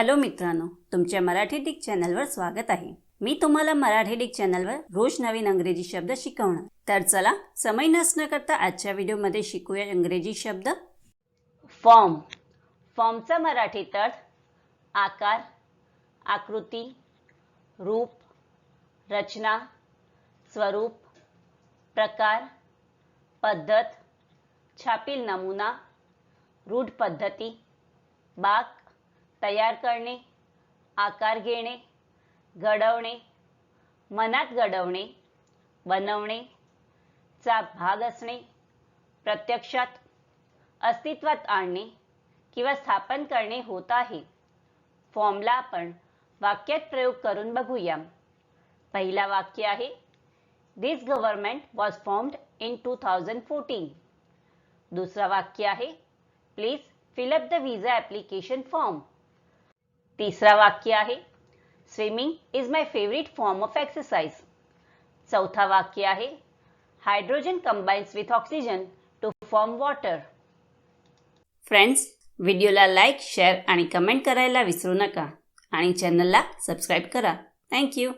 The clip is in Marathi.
हॅलो मित्रांनो तुमच्या मराठी डिक चॅनलवर स्वागत आहे. मी तुम्हाला मराठी डिक चॅनलवर रोज नवीन अंग्रेजी शब्द शिकवणार. तर चला समय नसणं करता आजच्या व्हिडिओमध्ये शिकूया इंग्रजी शब्द. फॉर्म. फॉर्मचा मराठीत अर्थ आकार आकृती रूप रचना स्वरूप प्रकार पद्धत छापील नमुना रूढ पद्धती बाक तयार करणे आकार घेणे घडवणे मनात घडवणे बनवणे चा भाग असणे प्रत्यक्षात अस्तित्वात आणणे किंवा स्थापन करणे होत आहे. फॉर्मला आपण वाक्यात प्रयोग करून बघूया पहिला वाक्य आहे this government was formed in two thousand fourteen दुसरं वाक्य आहे please fill up the visa application form तिसरा वाक्य आहे. Swimming is my favourite form of exercise चौथा वाक्य आहे. Hydrogen combines with oxygen to form water friends व्हिडिओला लाईक शेअर आणि कमेंट करायला विसरू नका. आणि चॅनलला सबस्क्राईब करा. थँक्यू